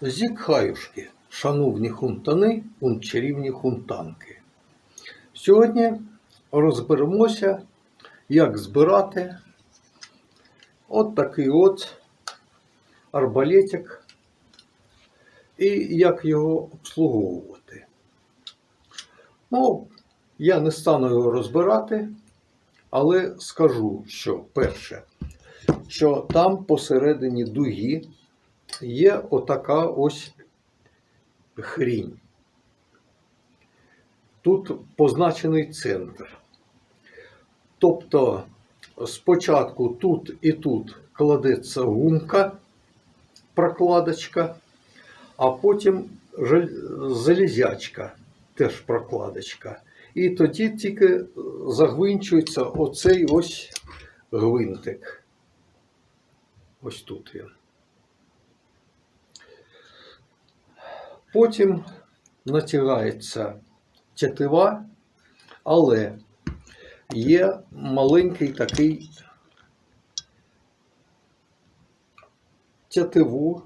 Зікхаюшки, шановні хунтани, чарівні хунтанки. Сьогодні розберемося, як збирати от такий от арбалетик і як його обслуговувати. Ну, я не стану його розбирати, але скажу, що перше, що там посередині дуги є отака ось хрінь. Тут позначений центр. Тобто спочатку тут і тут кладеться гумка, прокладочка, а потім залізячка, теж прокладочка. І тоді тільки загвинчується оцей ось гвинтик. Ось тут він. Потім натягається тятива, але є маленький такий тятиву.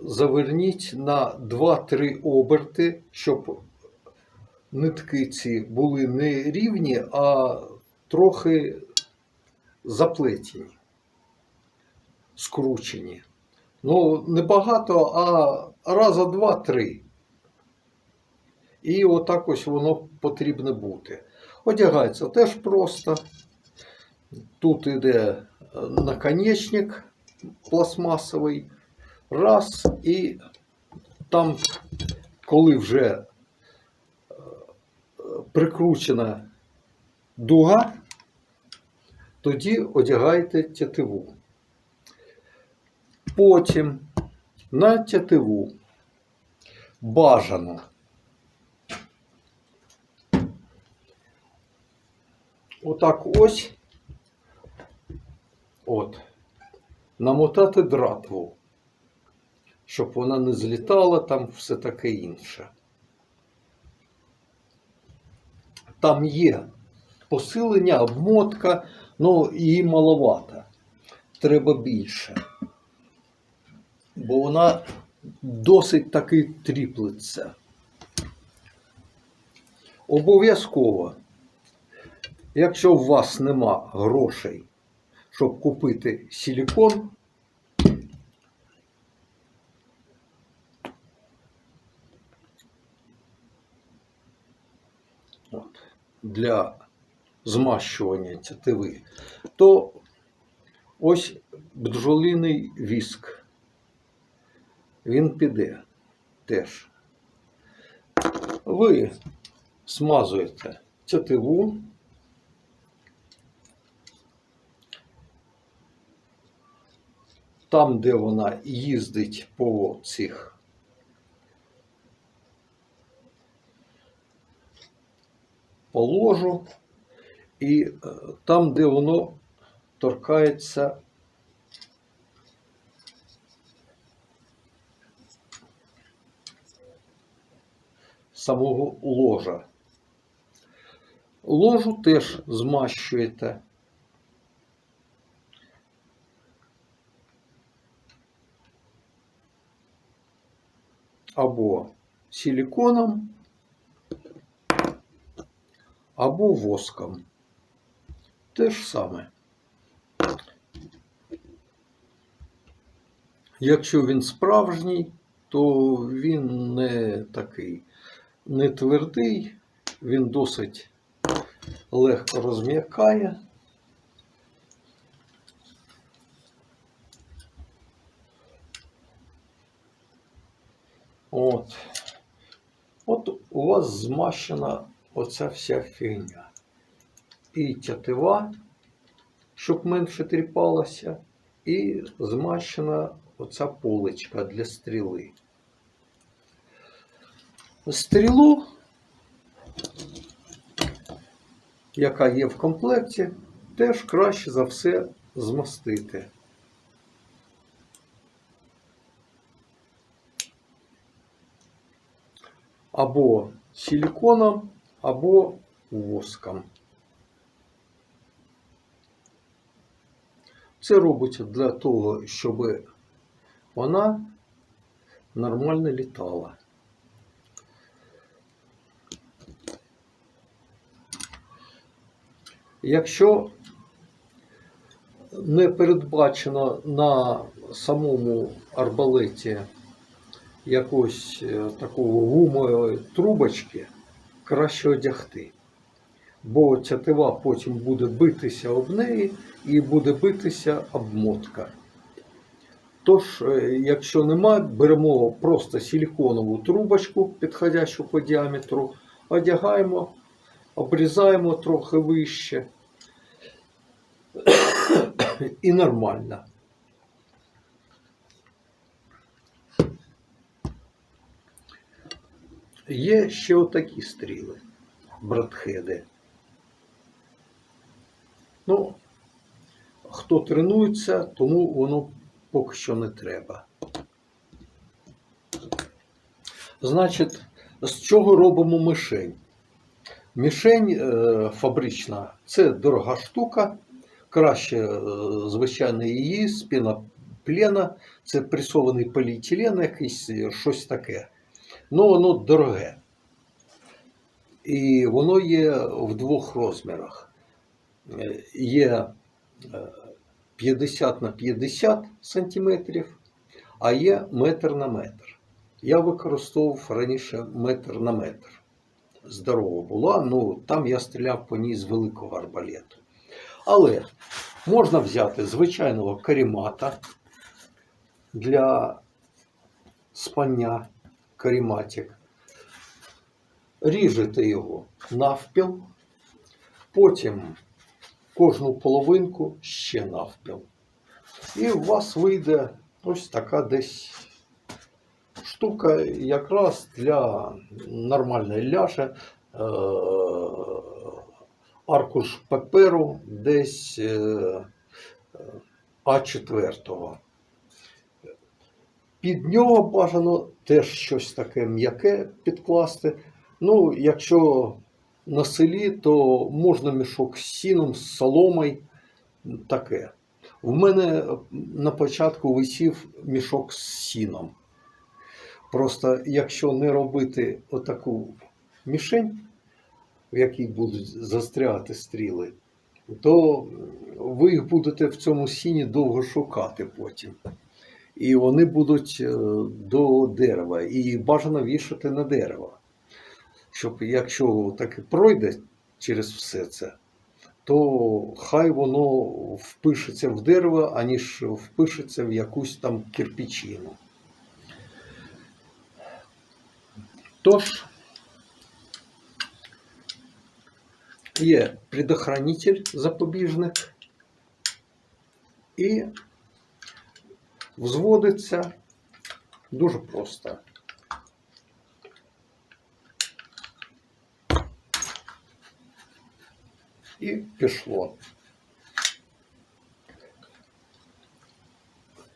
Заверніть на 2-3 оберти, щоб нитки ці були не рівні, а трохи заплетені, скручені. Ну, не багато, а раза два-три. І отак ось воно потрібно бути. Одягається теж просто. Тут іде е, наконечник пластмасовий. Раз, і там, коли вже е, прикручена дуга, тоді одягаєте тятиву. Потім на тятиву бажано отак ось от, намотати дратву, щоб вона не злітала, там все таке інше. Там є посилення, обмотка, ну її маловато. Треба більше. Бо вона досить таки тріплеться. Обов'язково, якщо у вас нема грошей, щоб купити силікон, для змащування тятиви, то ось бджолиний віск. Він піде теж. Ви смазуєте тятиву. Там, де вона їздить по цих по ложу, і е, там, де воно торкається самого ложа. Ложу теж змащуєте. Або силіконом, або воском. Те ж саме. Якщо він справжній, то він не такий не твердий, він досить легко розм'якає. От. От у вас змащена оця вся фігня. І тятива, щоб менше тріпалася, і змащена оця поличка для стріли. Стрілу, яка є в комплекті, теж краще за все змастити. Або силіконом, або воском. Це робиться для того, щоб вона нормально літала. Якщо не передбачено на самому арбалеті якоїсь е, такого гумової трубочки, краще одягти. Бо тятива потім буде битися об неї і буде битися обмотка. Тож, е, якщо нема, беремо просто силіконову трубочку, підходящу по діаметру, одягаємо, обрізаємо трохи вище і нормально. Є ще отакі стріли, братхеди. Ну, хто тренується, тому воно поки що не треба. Значить, з чого робимо мишень? Мішень е, фабрична це дорога штука. Краще, е, звичайно, її з піноплена, це пресований поліетилен, якийсь е, щось таке. Ну, воно дороге. І воно є в двох розмірах. Є е, 50 на 50 сантиметрів, а є метр на метр. Я використовував раніше метр на метр. Здорова була, ну там я стріляв по ній з великого арбалету. Але можна взяти звичайного карімата для спання каріматик. Ріжете його навпіл, потім кожну половинку ще навпіл. І у вас вийде ось така десь штука якраз для нормальної ляжі. Е, аркуш паперу десь е, А4. Під нього бажано теж щось таке м'яке підкласти. Ну, якщо на селі, то можна мішок з сіном, з соломою, таке. В мене на початку висів мішок з сіном. Просто якщо не робити отаку мішень, в якій будуть застрягати стріли, то ви їх будете в цьому сіні довго шукати потім. І вони будуть е, до дерева. І бажано вішати на дерево. Щоб якщо таки пройде через все це, то хай воно впишеться в дерево, аніж впишеться в якусь там кирпичину. Тож, є предохранитель запобіжник і взводиться дуже просто. І пішло.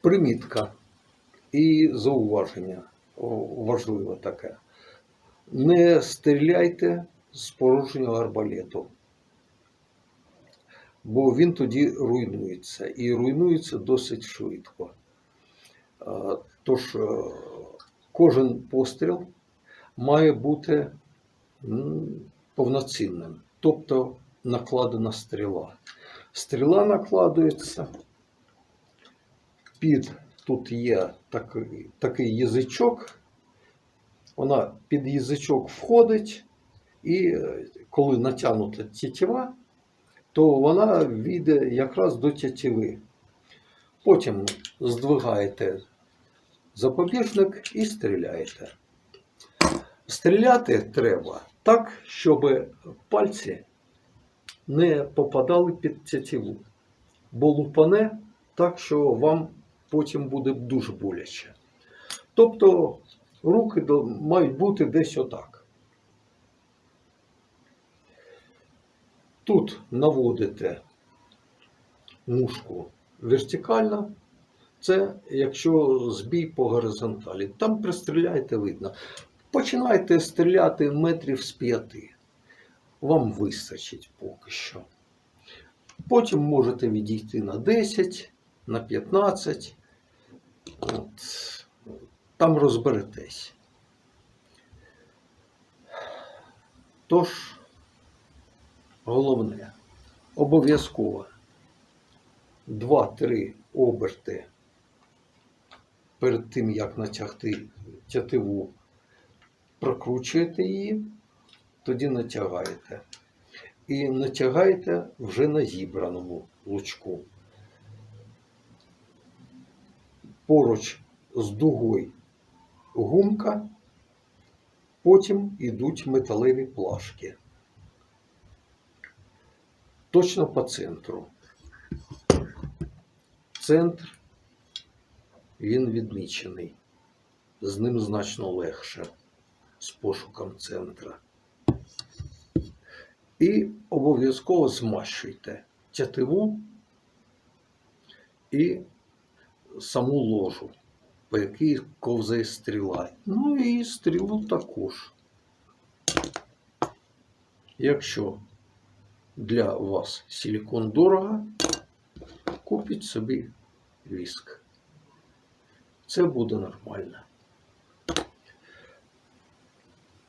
Примітка і зауваження важливе таке. Не стріляйте з порожнього арбалету, бо він тоді руйнується і руйнується досить швидко. Тож е, кожен постріл має бути повноцінним, тобто накладена стріла. Стріла накладується під тут є такий, такий язичок, вона під язичок входить, і е, коли натягнута тетива, то вона війде якраз до тетиви. Потім здвигаєте запобіжник і стріляєте. Стріляти треба так, щоб пальці не попадали під тетиву, бо лупане так, що вам потім буде дуже боляче. Тобто руки мають бути десь отак. Тут наводите мушку вертикально, це якщо збій по горизонталі. Там пристріляйте видно. Починайте стріляти метрів з п'яти. Вам вистачить поки що. Потім можете відійти на 10, на 15. От. Там розберетесь. Тож, головне, обов'язково 2-3 оберти перед тим, як натягти тятиву, прокручуєте її, тоді натягаєте. І натягаєте вже на зібраному лучку. Поруч з дугою гумка, потім йдуть металеві плашки. Точно по центру. Центр він відмічений. З ним значно легше з пошуком центра. І обов'язково змащуйте тятиву і саму ложу, по якій ковзає стріла. Ну і стрілу також. Якщо для вас силікон дорого, купіть собі віск. Це буде нормально.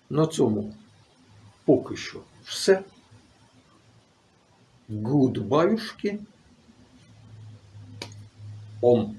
На цьому поки що все. Гудбаюшки. Ом.